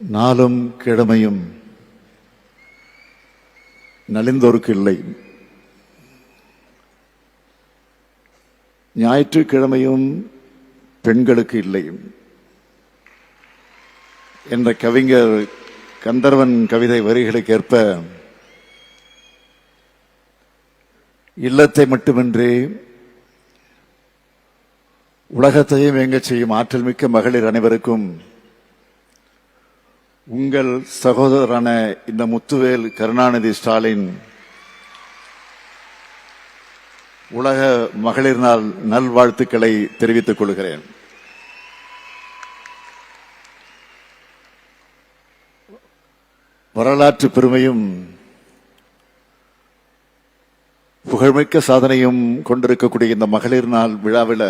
நாளும் கிழமையும் நலிந்தோருக்கு இல்லை. ஞாயிற்றுக்கிழமையும் பெண்களுக்கு இல்லை. என்ற கவிஞர் கந்தர்வன் கவிதை வரிகளுக்கு ஏற்ப இல்லத்தை மட்டுமின்றி உலகத்தையும் இயங்கச் செய்யும் ஆற்றல் மிக்க மகளிர் அனைவருக்கும் உங்கள் சகோதரரான இந்த முத்துவேல் கருணாநிதி ஸ்டாலின் உலக மகளிர் நாள் நல்வாழ்த்துக்களை தெரிவித்துக் கொள்கிறேன். வரலாற்று பெருமையும் புகழ்மிக்க சாதனையும் கொண்டிருக்கக்கூடிய இந்த மகளிர் நாள் விழாவில்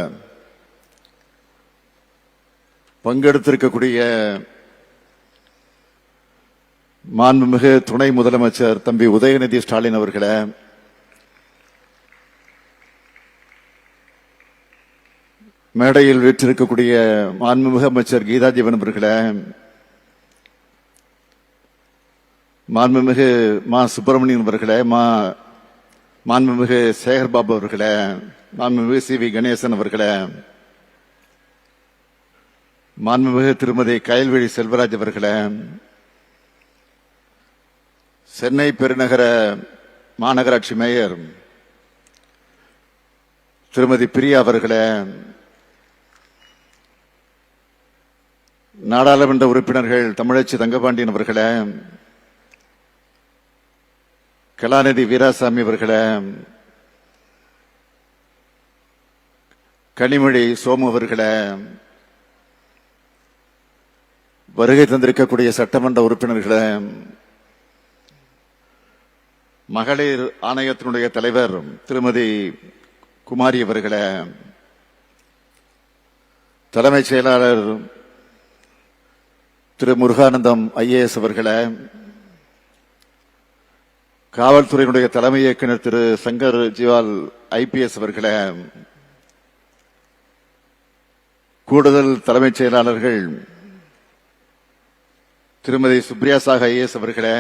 பங்கெடுத்திருக்கக்கூடிய மாண்புமிகு துணை முதலமைச்சர் தம்பி உதயநிதி ஸ்டாலின் அவர்களை மேடையில் வீற்றிருக்கக்கூடிய மாண்புமிகு அமைச்சர் கீதாஜீவன் அவர்களை மாண்புமிகு மா சுப்பிரமணியன் அவர்களே மா மாண்புமிகு சேகர் பாபு அவர்களே மாண்புமிகு சி வி கணேசன் அவர்களே மாண்புமிகு திருமதி கயல்வெளி செல்வராஜ் அவர்களே சென்னை பெருநகர மாநகராட்சி மேயர் திருமதி பிரியா அவர்களே நாடாளுமன்ற உறுப்பினர்கள் தமிழச்சி தங்கபாண்டியன் அவர்களே கலாநிதி வீராசாமி அவர்களே கனிமொழி சோமு அவர்களே வருகை தந்திருக்கக்கூடிய சட்டமன்ற உறுப்பினர்களே மகளிர் ஆணையத்தினுடைய தலைவர் திருமதி குமாரி அவர்களே தலைமைச் செயலாளர் திரு முருகானந்தம் ஐஏஎஸ் அவர்களே காவல்துறையினுடைய தலைமை இயக்குனர் திரு சங்கர் ஜிவால் ஐபிஎஸ் அவர்களே கூடுதல் தலைமைச் செயலாளர்கள் திருமதி சுப்ரியா சாக ஐஏஎஸ் அவர்களே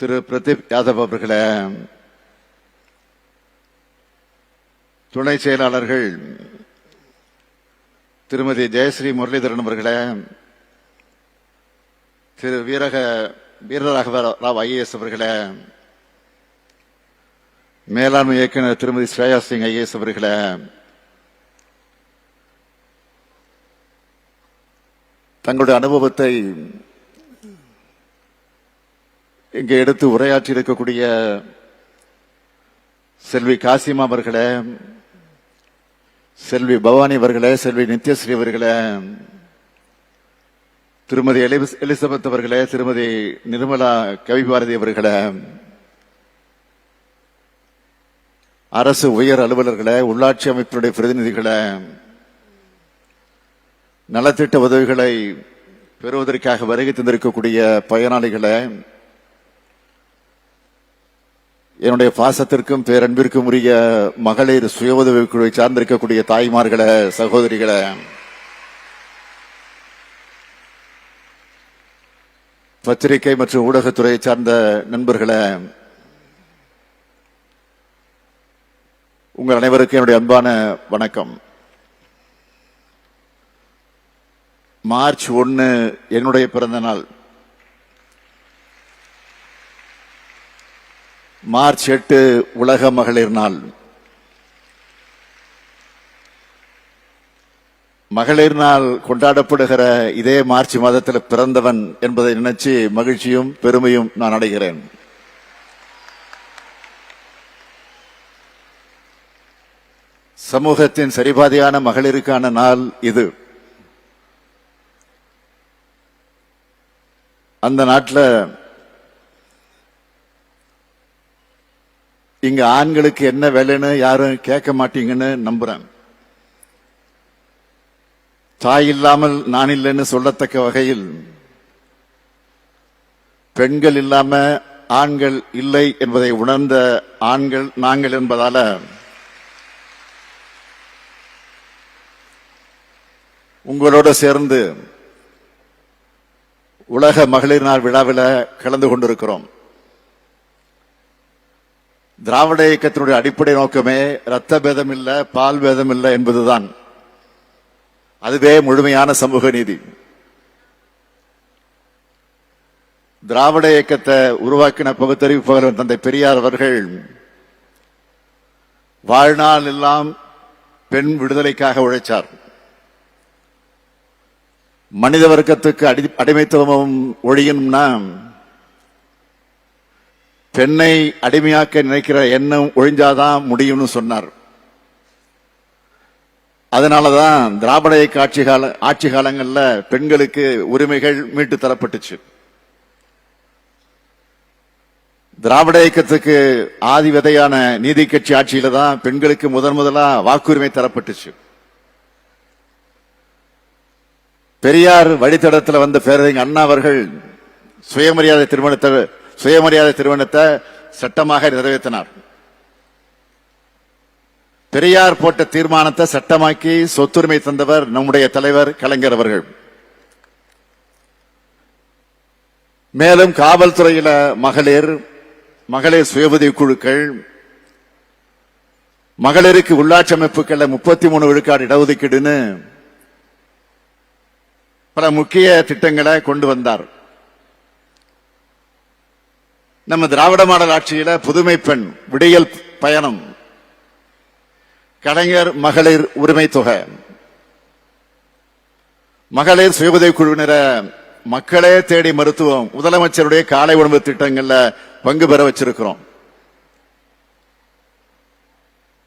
திரு பிரதீப் யாதவ் அவர்களே துணை செயலாளர்கள் திருமதி ஜெயஸ்ரீ முரளிதரன் அவர்களே திரு வீரக வீரராகவ ராவ் ஐஏஎஸ் அவர்களே மேலாண்மை இயக்குனர் திருமதி ஸ்ரேயா சிங் ஐஏஎஸ் அவர்களே தங்களுடைய அனுபவத்தை இங்கே எடுத்து உரையாற்றி இருக்கக்கூடிய செல்வி காசிமா அவர்களே செல்வி பவானி அவர்களே செல்வி நித்யஸ்ரீ அவர்களே திருமதி எலிஸ்- எலிசபெத் அவர்களே திருமதி நிர்மலா கவிபாரதி அவர்களே அரசு உயர் அலுவலர்களே உள்ளாட்சி அமைப்பினுடைய பிரதிநிதிகளே நலத்திட்ட உதவிகளை பெறுவதற்காக வருகை தந்திருக்கக்கூடிய பயனாளிகளை என்னுடைய பாசத்திற்கும் பேரன்பிற்கும் உரிய மகளிர் சுய உதவிக் குழுவை சார்ந்திருக்கக்கூடிய தாய்மார்களை சகோதரிகளை. பத்திரிகை மற்றும் ஊடகத்துறையை சார்ந்த நண்பர்களை உங்கள் அனைவருக்கும் என்னுடைய அன்பான வணக்கம். மார்ச் ஒன்று என்னுடைய பிறந்த நாள். மார்ச் எட்டு உலக மகளிர் நாள். மகளிர் நாள் கொண்டாடப்படுகிற இதே மார்ச் மாதத்தில் பிறந்தவன் என்பதை நினைச்சு மகிழ்ச்சியும் பெருமையும் நான் அடைகிறேன். சமூகத்தின் சரிபாதியான மகளிருக்கான நாள் இது. அந்த நாட்டில் இங்க ஆண்களுக்கு என்ன வேலைன்னு யாரும் கேட்க மாட்டீங்கன்னு நம்புறேன். தாய் இல்லாமல் நான் இல்லைன்னு சொல்லத்தக்க வகையில் பெண்கள் இல்லாம ஆண்கள் இல்லை என்பதை உணர்ந்த ஆண்கள் நாங்கள் என்பதால உங்களோட சேர்ந்து உலக மகளிர் நாள் விழாவில் கலந்து கொண்டிருக்கிறோம். திராவிட இயக்கத்தினுடைய அடிப்படை நோக்கமே ரத்த பேதம் இல்லை பால் பேதம் இல்லை என்பதுதான். அதுவே முழுமையான சமூக நீதி. திராவிட இயக்கத்தை உருவாக்கின பகுத்தறிவு பகலவன் தந்தை பெரியார் அவர்கள் வாழ்நாள் எல்லாம் பெண் விடுதலைக்காக உழைச்சார். மனித வர்க்கத்துக்கு அடி அடிமைத்துவமும் ஒழியும்னா பெண்ணை அடிமையாக்க நினைக்கிற எண்ணம் ஒழிஞ்சாதான் முடியும்னு சொன்னார். அதனாலதான் திராவிட இயக்க ஆட்சி கால ஆட்சி காலங்கள்ல பெண்களுக்கு உரிமைகள் மீட்டு தரப்பட்டுச்சு. திராவிட இயக்கத்துக்கு ஆதி விதையான நீதி கட்சி ஆட்சியில தான் பெண்களுக்கு முதன் முதலா வாக்குரிமை தரப்பட்டுச்சு. பெரியார் வழித்தடத்தில் வந்த பேரறிஞர் அண்ணா அவர்கள் சுயமரியாதை திருமணத்தை சுயமரியாதை திருமணத்தை சட்டமாக நிறைவேற்றினார். பெரியார் போட்ட தீர்மானத்தை சட்டமாக்கி சொத்துரிமை தந்தவர் நம்முடைய தலைவர் கலைஞர் அவர்கள். மேலும் காவல்துறையில மகளிர் மகளிர் சுய குழுக்கள் மகளிருக்கு உள்ளாட்சி அமைப்புகள்ல முப்பத்தி மூணு விழுக்காடு இடஒதுக்கீடுன்னு பல முக்கிய திட்டங்களை கொண்டு வந்தார். நம்ம திராவிட மாடல் ஆட்சியில புதுமை பெண் விடியல் பயணம். கலைஞர் மகளிர் உரிமை தொகை. மகளிர் சுய உதவி குழுவினரை மக்களே தேடி மருத்துவம் முதலமைச்சருடைய காலை உணவு திட்டங்கள்ல பங்கு பெற வச்சிருக்கிறோம்.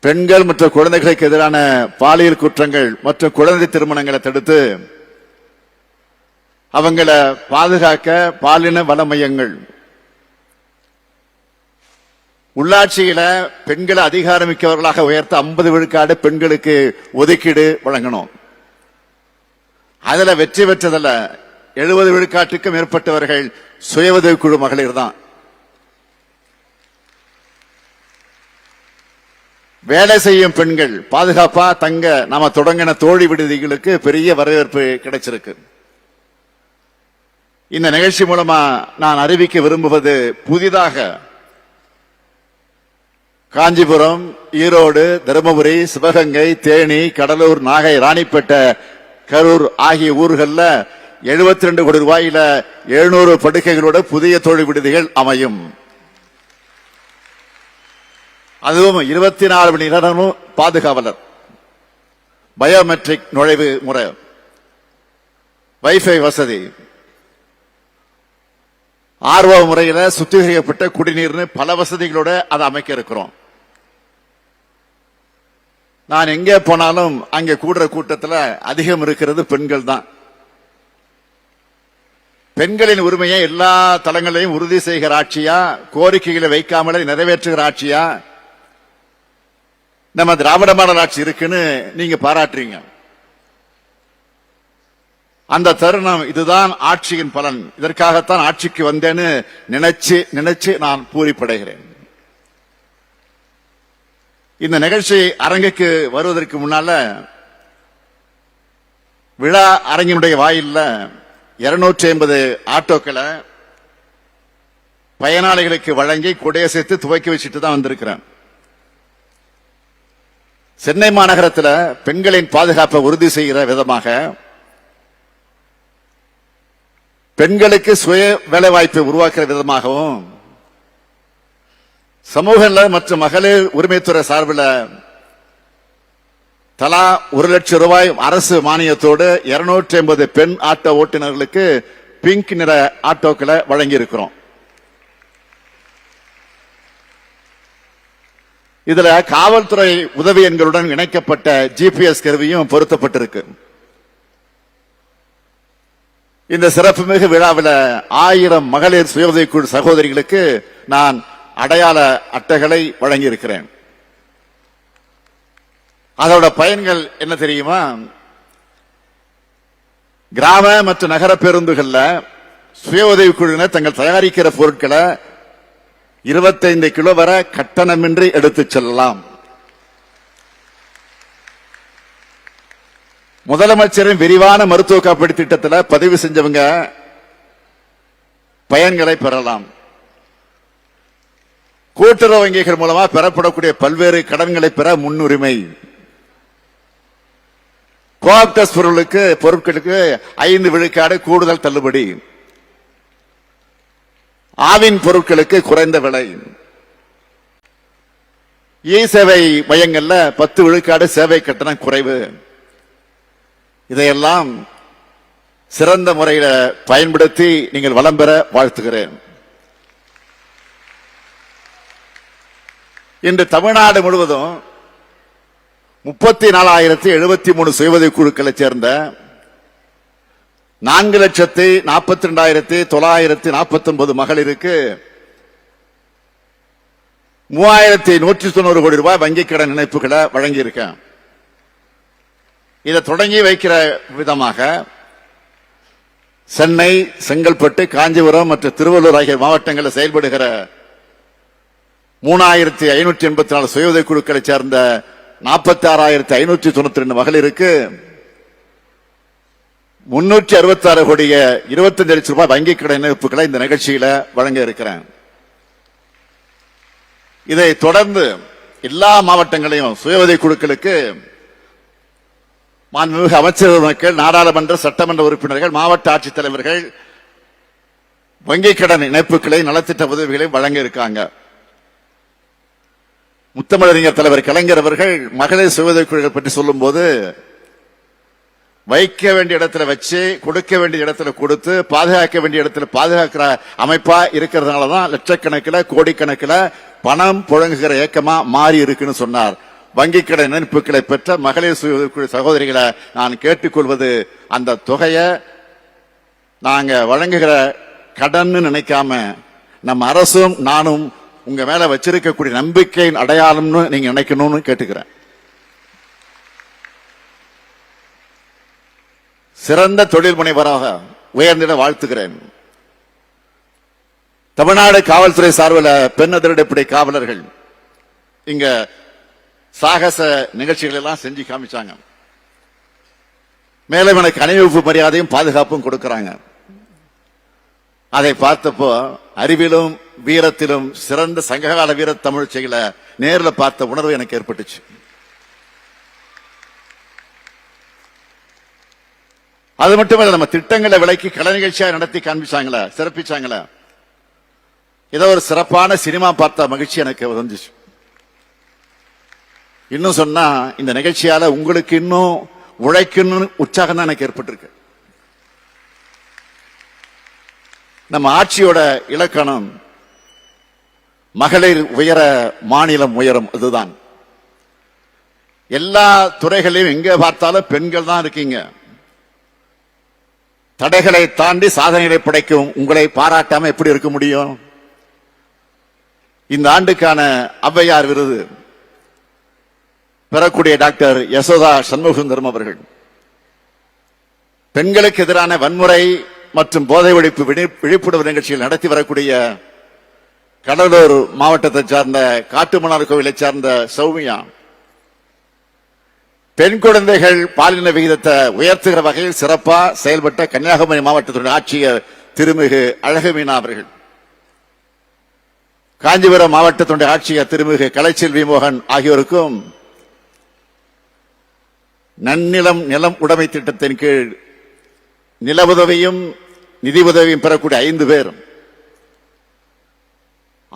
பெண்கள் மற்றும் குழந்தைகளுக்கு எதிரான பாலியல் குற்றங்கள் மற்றும் குழந்தை திருமணங்களை தடுத்து அவங்கள பாதுகாக்க பாலின வள மையங்கள் உள்ளாட்சியில பெண்களை அதிகாரமிக்கவர்களாக உயர்த்த ஐம்பது விழுக்காடு பெண்களுக்கு ஒதுக்கீடு வழங்கணும். அதுல வெற்றி பெற்றதுல எழுபது விழுக்காட்டுக்கும் மேற்பட்டவர்கள் சுய உதவிக்குழு மகளிர் தான். வேலை செய்யும் பெண்கள் பாதுகாப்பா தங்க நாம தொடங்கின தோழி விடுதிகளுக்கு பெரிய வரவேற்பு கிடைச்சிருக்கு. இந்த நிகழ்ச்சி மூலமா நான் அறிவிக்க விரும்புவது புதிதாக காஞ்சிபுரம் ஈரோடு தருமபுரி சிவகங்கை தேனி கடலூர் நாகை ராணிப்பேட்டை கரூர் ஆகிய ஊர்களில் 72 ரெண்டு கோடி ரூபாயில எழுநூறு படுக்கைகளோட புதிய தொழில் விடுதிகள் அமையும். அதுவும் இருபத்தி நாலு மணி நேரமும் பாதுகாவலர். பயோமெட்ரிக் நுழைவு முறை. வைஃபை வசதி. ஆர்வ முறையில் சுத்திகரிக்கப்பட்ட குடிநீர்னு பல வசதிகளோட அதை அமைக்க இருக்கிறோம். நான் எங்கே போனாலும் அங்கே கூடுற கூட்டத்தில் அதிகம் இருக்கிறது பெண்கள் தான். பெண்களின் உரிமையை எல்லா தளங்களையும் உறுதி செய்கிற ஆட்சியா கோரிக்கைகளை வைக்காமலே நிறைவேற்றுகிற ஆட்சியா? நம்ம திராவிட மாடல் ஆட்சி இருக்குன்னு நீங்க பாராட்டுறீங்க. அந்த தருணம் இதுதான் ஆட்சியின் பலன். இதற்காகத்தான் ஆட்சிக்கு வந்தேன்னு நினைச்சு நினைச்சு நான் பூரிப்படைகிறேன். இந்த நிகழ்ச்சி அரங்குக்கு வருவதற்கு முன்னால விழா அரங்கினுடைய வாயில்ல இருநூற்றி ஐம்பது ஆட்டோக்களை பயனாளிகளுக்கு வழங்கி கொடைய சேர்த்து துவக்கி வச்சுட்டு தான் வந்திருக்கிறேன். சென்னை மாநகரத்தில் பெண்களின் பாதுகாப்பை உறுதி செய்கிற விதமாக பெண்களுக்கு சுய வேலைவாய்ப்பை உருவாக்குற விதமாகவும் சமூக நல மற்றும் மகளிர் உரிமைத்துறை சார்பில் தலா ஒரு லட்சம் ரூபாய் அரசு மானியத்தோடு இருநூற்றி ஐம்பது பெண் ஆட்டோ ஓட்டுநர்களுக்கு பிங்க் நிற ஆட்டோக்களை வழங்கி இருக்கிறோம் இதுல காவல்துறை உதவி எண்களுடன் இணைக்கப்பட்ட ஜிபிஎஸ் கருவியும் பொருத்தப்பட்டிருக்கு. இந்த சிறப்புமிகு விழாவில் ஆயிரம் மகளிர் சுய உதவிக்குழு சகோதரிகளுக்கு நான் அடையாள அட்டைகளை வழங்கியிருக்கிறேன். அதோட பயன்கள் என்ன தெரியுமா? கிராம மற்றும் நகர பேருந்துகள்ல சுய உதவி குழுவினர் தங்கள் தயாரிக்கிற பொருட்களை இருபத்தைந்து கிலோ வரை கட்டணமின்றி எடுத்துச் செல்லலாம். முதலமைச்சரின் விரிவான மருத்துவ காப்பீடு திட்டத்தில் பதிவு செஞ்சவங்க பயன்களை பெறலாம். கூட்டுறவு வங்கிகள் மூலமா பெறப்படக்கூடிய பல்வேறு கடன்களை பெற முன்னுரிமை. கோஆப்டஸ் பொருளுக்கு பொருட்களுக்கு ஐந்து விழுக்காடு கூடுதல் தள்ளுபடி. ஆவின் பொருட்களுக்கு குறைந்த விலை. இ சேவை மையங்கள்ல பத்து விழுக்காடு சேவை கட்டணம் குறைவு. இதையெல்லாம் சிறந்த முறையில பயன்படுத்தி நீங்கள் வளம் பெற வாழ்த்துகிறேன். இன்று தமிழ்நாடு முழுவதும் முப்பத்தி நாலாயிரத்தி எழுபத்தி மூணு சுயவதை குழுக்களை சேர்ந்த நான்கு லட்சத்தி நாற்பத்தி ரெண்டாயிரத்தி தொள்ளாயிரத்தி நாற்பத்தி ஒன்பது மகளிருக்கு மூவாயிரத்தி நூற்றி தொண்ணூறு கோடி ரூபாய் வங்கிக் கடன் இணைப்புகளை வழங்கியிருக்கேன். இதை தொடங்கி வைக்கிற விதமாக சென்னை செங்கல்பட்டு காஞ்சிபுரம் மற்றும் திருவள்ளூர் ஆகிய மாவட்டங்களில் செயல்படுகிற மூணாயிரத்தி ஐநூற்றி எண்பத்தி நாலு சுய உதவி குழுக்களை சேர்ந்த நாற்பத்தி ஆறாயிரத்தி ஐநூற்றி தொண்ணூத்தி ரெண்டு மகளிருக்கு முன்னூற்றி அறுபத்தி ஆறு கோடிய இருபத்தஞ்சு லட்சம் ரூபாய் வங்கிக் கடன் இணைப்புகளை இந்த நிகழ்ச்சியில வழங்க இருக்கிறேன். இதை தொடர்ந்து எல்லா மாவட்டங்களையும் சுய உதவி குழுக்களுக்கு மாண்புமிகு அமைச்சர் மக்கள் நாடாளுமன்ற சட்டமன்ற உறுப்பினர்கள் மாவட்ட ஆட்சித்தலைவர்கள் வங்கிக் கடன் இணைப்புகளை நலத்திட்ட உதவிகளை வழங்க இருக்காங்க. முத்தமிழறிஞர் தலைவர் கலைஞர் அவர்கள் மகளிர் சுய குழுக்கள் பற்றி சொல்லும்போது வைக்க வேண்டிய இடத்துல வச்சு கொடுக்க வேண்டிய இடத்துல கொடுத்து பாதுகாக்க வேண்டிய இடத்துல பாதுகாக்கிற அமைப்பா இருக்கிறதுனால தான் லட்சக்கணக்கில் கோடிக்கணக்கில் பணம் புழங்குகிற இயக்கமா மாறி இருக்குன்னு சொன்னார். வங்கிக் கடை நினைப்புகளை பெற்ற மகளிர் சுய உதவிக்குழு சகோதரிகளை நான் கேட்டுக்கொள்வது அந்த தொகையை நாங்கள் வழங்குகிற கடன் நினைக்காம நம்ம அரசும் நானும் உங்க மேல வச்சிருக்கக்கூடிய நம்பிக்கையின் அடையாளம்னு நீங்க நினைக்கணும்னு கேட்டுக்கிறேன். சிறந்த தொழில் முனைவராக உயர்ந்திட வாழ்த்துகிறேன். தமிழ்நாடு காவல்துறை சார்பில் பெண் அதிரடிப்படை காவலர்கள் இங்க சாகச நிகழ்ச்சிகள் எல்லாம் செஞ்சு காமிச்சாங்க. மேலும் எனக்கு அணிவகுப்பு மரியாதையும் பாதுகாப்பும் கொடுக்கறாங்க. அதை பார்த்தப்போ அறிவிலும் வீரத்திலும் சிறந்த சங்ககால வீர தமிழ் செயல நேரில் பார்த்த உணர்வு எனக்கு ஏற்பட்டுச்சு. அது மட்டுமல்ல நம்ம திட்டங்களை விலக்கி கலை நிகழ்ச்சியாக நடத்தி காண்பிச்சாங்களே? சிறப்பிச்சாங்களே? ஏதோ ஒரு சிறப்பான சினிமா பார்த்த மகிழ்ச்சி எனக்கு வந்துச்சு இன்னும் சொன்னா இந்த நிகழ்ச்சியால உங்களுக்கு இன்னும் உழைக்கணும்னு உற்சாகம் தான் எனக்கு ஏற்பட்டிருக்கு. நம்ம ஆட்சியோட இலக்கணம் மகளிர் உயர மாநிலம் உயரும் அதுதான். எல்லா துறைகளையும் எங்க பார்த்தாலும் பெண்கள் தான் இருக்கீங்க. தடைகளை தாண்டி சாதனைகளை படைக்கும் உங்களை பாராட்டாம எப்படி இருக்க முடியும்? இந்த ஆண்டுக்கான ஔவையார் விருது பெறக்கூடிய டாக்டர் யசோதா சண்முகசுந்தரம் அவர்கள். பெண்களுக்கு எதிரான வன்முறை மற்றும் போதை ஒழிப்பு விழி- விழிப்புணர்வு நிகழ்ச்சிகள் நடத்தி வரக்கூடிய கடலூர் மாவட்டத்தை சார்ந்த காட்டுமன்னார் கோவிலை சார்ந்த சௌமியா பெண் குழந்தைகள் பாலின விகிதத்தை உயர்த்துகிற வகையில் சிறப்பாக செயல்பட்ட கன்னியாகுமரி மாவட்டத்துடைய ஆட்சியர் திருமிகு அழகுமீனா அவர்கள். காஞ்சிபுரம் மாவட்டத்துடைய ஆட்சியர் திருமிகு கலைச்செல்வி மோகன் ஆகியோருக்கும் நன்னிலம் நிலம் உடைமை திட்டத்தின் கீழ் நில உதவியும் நிதி உதவியும் பெறக்கூடிய ஐந்து பேரும்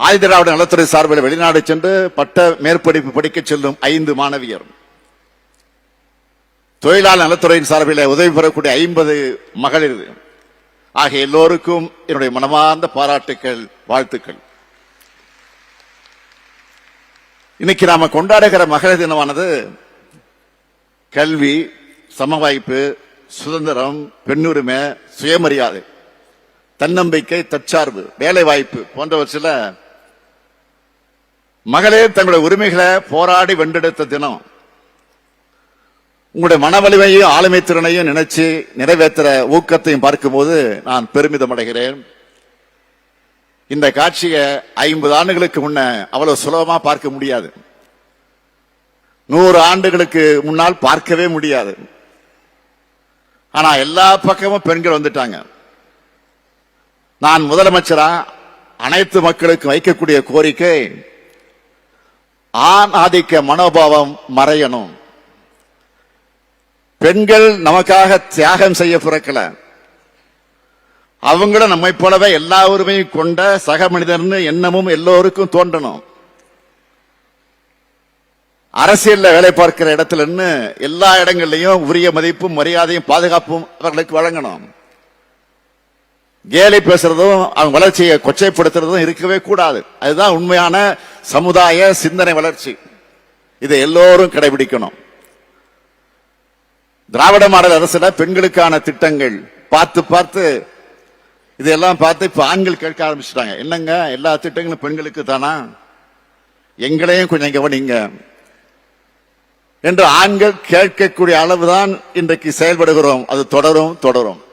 ஆயுதிராவிட நலத்துறை சார்பில் வெளிநாடு சென்று பட்ட மேற்படிப்பு படிக்க செல்லும் ஐந்து மாணவியர் தொழிலாளர் நலத்துறையின் சார்பில் உதவி பெறக்கூடிய ஐம்பது மகளிர். ஆகிய எல்லோருக்கும் என்னுடைய மனமார்ந்த பாராட்டுக்கள் வாழ்த்துக்கள். இன்னைக்கு நாம கொண்டாடுகிற மகளிர் தினமானது கல்வி சம வாய்ப்பு சுதந்திரம் பெண்ணுரிமை சுயமரியாதை. தன்னம்பிக்கை தற்சார்பு வேலை வாய்ப்பு போன்றவற்றில் மகளிர் தங்களுடைய உரிமைகளை போராடி வென்றெடுத்த தினம் உங்களுடைய மன வலிமையும் ஆளுமை திறனையும் நினைச்சு நிறைவேற்ற ஊக்கத்தையும் பார்க்கும்போது நான் பெருமிதம் அடைகிறேன். இந்த காட்சியை ஐம்பது ஆண்டுகளுக்கு முன்ன அவ்வளவு சுலபமா பார்க்க முடியாது. நூறு ஆண்டுகளுக்கு முன்னால் பார்க்கவே முடியாது. ஆனா எல்லா பக்கமும் பெண்கள் வந்துட்டாங்க. நான் முதலமைச்சரா? அனைத்து மக்களுக்கும் வைக்கக்கூடிய கோரிக்கை ஆண் ஆதிக்க மனோபாவம் மறையணும். பெண்கள் நமக்காக தியாகம் செய்ய பிறக்கல. அவங்களும் நம்மை போலவே எல்லா உரிமையும் கொண்ட சக மனிதர்னு எண்ணமும் எல்லோருக்கும் தோன்றணும். அரசியல்ல வேலை பார்க்கிற இடத்துல இருந்து எல்லா இடங்கள்லையும் உரிய மதிப்பும் மரியாதையும் பாதுகாப்பும் அவர்களுக்கு வழங்கணும். கேலி பேசுறதும் அவங்க வளர்ச்சியை கொச்சைப்படுத்துறதும் இருக்கவே கூடாது. அதுதான் உண்மையான சமுதாய சிந்தனை வளர்ச்சி. இதை எல்லோரும் கடைபிடிக்கணும். திராவிட மாடல் அரசுல பெண்களுக்கான திட்டங்கள் பார்த்து பார்த்து இதெல்லாம் பார்த்து இப்ப ஆண்கள் கேட்க ஆரம்பிச்சிட்டாங்க. என்னங்க எல்லா திட்டங்களும் பெண்களுக்கு தானா? எங்களையும் கொஞ்சம் கவனிங்க என்று ஆண்கள் கேட்கக்கூடிய அளவுதான் இன்றைக்கு செயல்படுகிறோம். அது தொடரும் தொடரும்.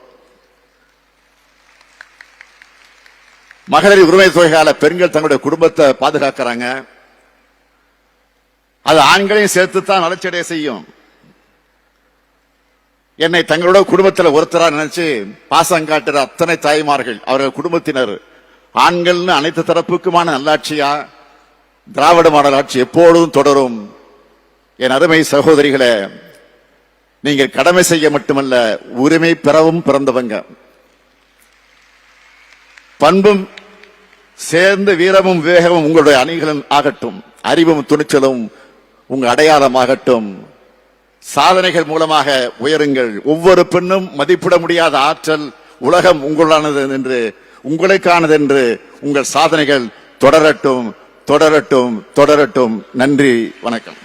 மகளிர் உரிமை தொகையால பெண்கள் தங்களுடைய குடும்பத்தை பாதுகாக்கிறாங்க. அது ஆண்களையும் சேர்த்து தான் வளர்ச்சியடைய செய்யும். என்னை தங்களோட குடும்பத்தில் ஒருத்தரா நினைச்சு பாசம் காட்டுற அத்தனை தாய்மார்கள் அவர்கள் குடும்பத்தினர். ஆண்கள்னு அனைத்து தரப்புக்குமான நல்லாட்சியா திராவிட மாடல் ஆட்சி எப்பொழுதும் தொடரும். என் அருமை சகோதரிகளை நீங்கள் கடமை செய்ய மட்டுமல்ல உரிமை பெறவும் பிறந்தவங்க. பண்பும் சேர்ந்து வீரமும் விவேகமும் உங்களுடைய அணிகளும் ஆகட்டும். அறிவும் துணிச்சலும் உங்க அடையாளமாகட்டும். சாதனைகள் மூலமாக உயருங்கள். ஒவ்வொரு பெண்ணும் மதிப்பிட முடியாத ஆற்றல் உலகம் உங்களானது என்று உங்களுக்கானது என்று உங்கள் சாதனைகள் தொடரட்டும் தொடரட்டும் தொடரட்டும். நன்றி வணக்கம்.